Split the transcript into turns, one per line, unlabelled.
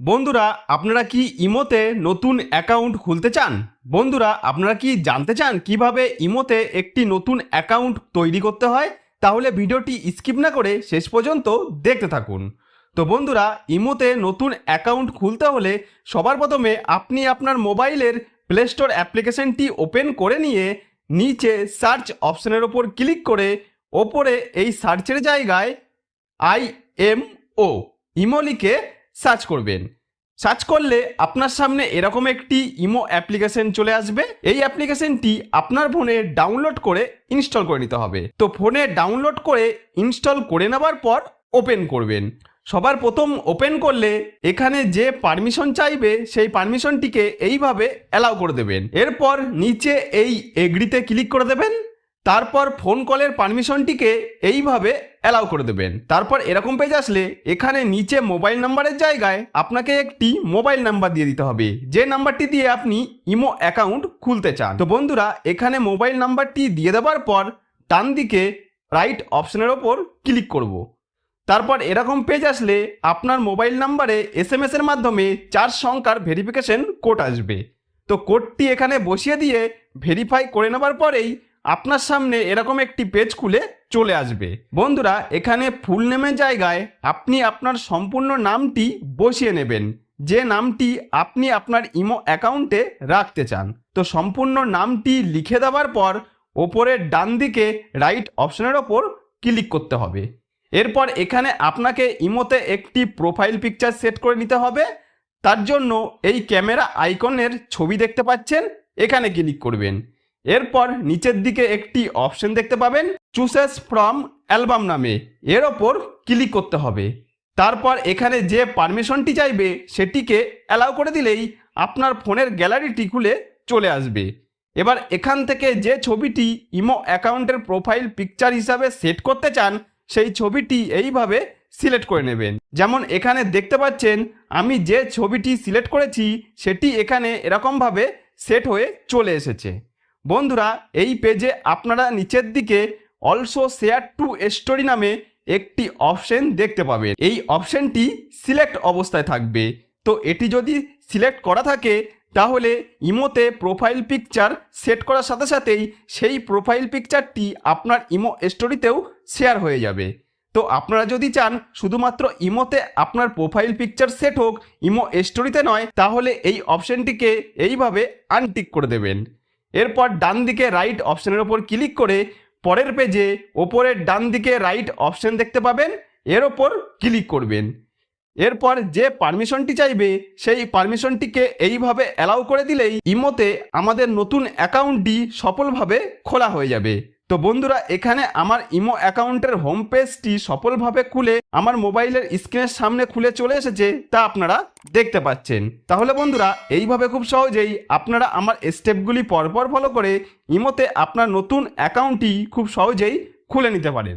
বন্ধুরা, আপনারা কি ইমোতে নতুন অ্যাকাউন্ট খুলতে চান? বন্ধুরা, আপনারা কি জানতে চান কীভাবে ইমোতে একটি নতুন অ্যাকাউন্ট তৈরি করতে হয়? তাহলে ভিডিওটি স্কিপ না করে শেষ পর্যন্ত দেখতে থাকুন। তো বন্ধুরা, ইমোতে নতুন অ্যাকাউন্ট খুলতে হলে সবার প্রথমে আপনি আপনার মোবাইলের প্লে স্টোর অ্যাপ্লিকেশনটি ওপেন করে নিয়ে নিচে সার্চ অপশনের ওপর ক্লিক করে ওপরে এই সার্চের জায়গায় আই এম ও, ইমো লিখে সার্চ করবেন। সার্চ করলে আপনার সামনে এরকম একটি ইমো অ্যাপ্লিকেশন চলে আসবে। এই অ্যাপ্লিকেশনটি আপনার ফোনে ডাউনলোড করে ইনস্টল করে নিতে হবে। তো ফোনে ডাউনলোড করে ইনস্টল করে নেবার পর ওপেন করবেন। সবার প্রথম ওপেন করলে এখানে যে পারমিশন চাইবে, সেই পারমিশনটিকে এইভাবে অ্যালাউ করে দেবেন। এরপর নিচে এই এগ্রিতে ক্লিক করে দেবেন। তারপর ফোন কলের পারমিশনটিকে এইভাবে অ্যালাউ করে দেবেন। তারপর এরকম পেজ আসলে এখানে নিচে মোবাইল নাম্বারের জায়গায় আপনাকে একটি মোবাইল নাম্বার দিয়ে দিতে হবে। যে নাম্বারটি দিয়ে আপনি ইমো অ্যাকাউন্ট খুলতে চান। তো বন্ধুরা, এখানে মোবাইল নাম্বারটি দিয়ে দেওয়ার পর ডান দিকে রাইট অপশনের ওপর ক্লিক করব। তারপর এরকম পেজ আসলে আপনার মোবাইল নাম্বারে এস এম এর মাধ্যমে চার সংখ্যার ভেরিফিকেশন কোড আসবে। তো কোডটি এখানে বসিয়ে দিয়ে ভেরিফাই করে নেবার পরেই আপনার সামনে এরকম একটি পেজ খুলে চলে আসবে। বন্ধুরা, এখানে ফুল নেমের জায়গায় আপনি আপনার সম্পূর্ণ নামটি বসিয়ে নেবেন। যে নামটি আপনি আপনার ইমো অ্যাকাউন্টে রাখতে চান। তো সম্পূর্ণ নামটি লিখে দেওয়ার পর ওপরের ডান দিকে রাইট অপশনের ওপর ক্লিক করতে হবে। এরপর এখানে আপনাকে ইমোতে একটি প্রোফাইল পিকচার সেট করে নিতে হবে। তার জন্য এই ক্যামেরা আইকনের ছবি দেখতে পাচ্ছেন, এখানে ক্লিক করবেন। এরপর নিচের দিকে একটি অপশন দেখতে পাবেন চুসেস ফ্রম অ্যালবাম নামে। এর ওপর ক্লিক করতে হবে। তারপর এখানে যে পারমিশনটি চাইবে, সেটিকে অ্যালাউ করে দিলেই আপনার ফোনের গ্যালারিটি খুলে চলে আসবে। এবার এখান থেকে যে ছবিটি ইমো অ্যাকাউন্টের প্রোফাইল পিকচার হিসাবে সেট করতে চান, সেই ছবিটি এইভাবে সিলেক্ট করে নেবেন। যেমন এখানে দেখতে পাচ্ছেন, আমি যে ছবিটি সিলেক্ট করেছি, সেটি এখানে এরকমভাবে সেট হয়ে চলে এসেছে। বন্ধুরা, এই পেজে আপনারা নিচের দিকে অলসো শেয়ার টু স্টোরি নামে একটি অপশন দেখতে পাবেন। এই অপশনটি সিলেক্ট অবস্থায় থাকবে। তো এটি যদি সিলেক্ট করা থাকে, তাহলে ইমোতে প্রোফাইল পিকচার সেট করার সাথে সাথেই সেই প্রোফাইল পিকচারটি আপনার ইমো স্টোরিতেও শেয়ার হয়ে যাবে। তো আপনারা যদি চান, শুধুমাত্র ইমোতে আপনার প্রোফাইল পিকচার সেট হোক, ইমো স্টোরিতে নয়, তাহলে এই অপশনটিকে এইভাবে আনটিক করে দেবেন। এরপর ডান দিকে রাইট অপশানের ওপর ক্লিক করে পরের পেজে ওপরের ডান দিকে রাইট অপশান দেখতে পাবেন, এর ওপর ক্লিক করবেন। এরপর যে পারমিশনটি চাইবে, সেই পারমিশনটিকে এইভাবে অ্যালাউ করে দিলেই ইমোতে আমাদের নতুন অ্যাকাউন্টটি সফলভাবে খোলা হয়ে যাবে। তো বন্ধুরা, এখানে আমার ইমো অ্যাকাউন্টের হোম পেজটি সফলভাবে খুলে আমার মোবাইলের স্ক্রিনের সামনে খুলে চলে এসেছে, তা আপনারা দেখতে পাচ্ছেন। তাহলে বন্ধুরা, এইভাবে খুব সহজেই আপনারা আমার স্টেপগুলি পরপর ফলো করে ইমোতে আপনার নতুন অ্যাকাউন্টটি খুব সহজেই খুলে নিতে পারেন।